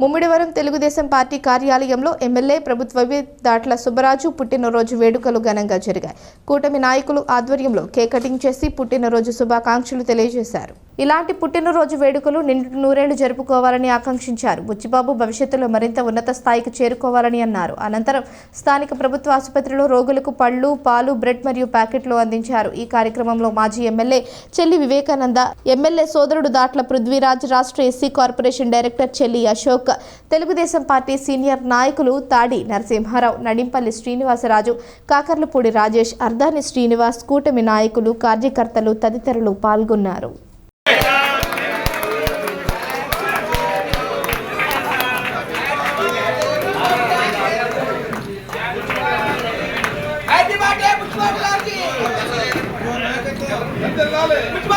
Mummidivaram Telugu Desam party కార్యాలయంలో MLA ప్రభుత్వ దాట్ల సుబ్బరాజు పుట్టినరోజు వేడుకలు ఘనంగా జరిగాయి. కూటమి నాయకులు ఆధ్వర్యంలో కేక్ కటింగ్ చేసి పుట్టినరోజు శుభాకాంక్షలు తెలియజేశారు. ఇలాంటి పుట్టినరోజు వేడుకలు నిండు నూరేళ్ళు జరుపుకోవాలని ఆకాంక్షించారు. బుచ్చిబాబు భవిష్యత్తులో మరింత ఉన్నత స్థాయికి చేరుకోవాలని అన్నారు. అనంతరం స్థానిక ప్రభుత్వ ఆసుపత్రిలో రోగులకు పళ్ళు పాలు బ్రెడ్ మరియు ప్యాకెట్లు అందించారు. ఈ కార్యక్రమంలో మాజీ ఎమ్మెల్యే చెల్లి వివేకానంద ఎమ్మెల్యే సోదరుడు దాట్ల పృథ్వీరాజ్ రాష్ట్ర ఎస్సీ కార్పొరేషన్ డైరెక్టర్ చెల్లి అశోక్ తెలుగుదేశం పార్టీ సీనియర్ నాయకులు తాడి నరసింహారావు నడింపల్లి శ్రీనివాసరాజు కాకర్లపూడి రాజేష్ అర్ధాని శ్రీనివాస్ కూటమి నాయకులు కార్యకర్తలు తదితరులు పాల్గొన్నారు.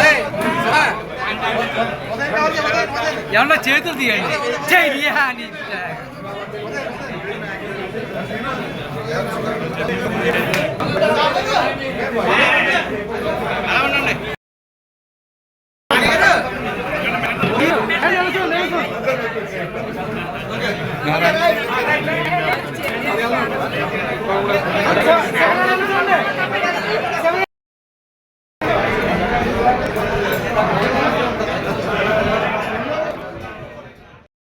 ఆమేన్ ఏమన్నా చేతులు తీయండి చెయ్యి అని ¡Vamos!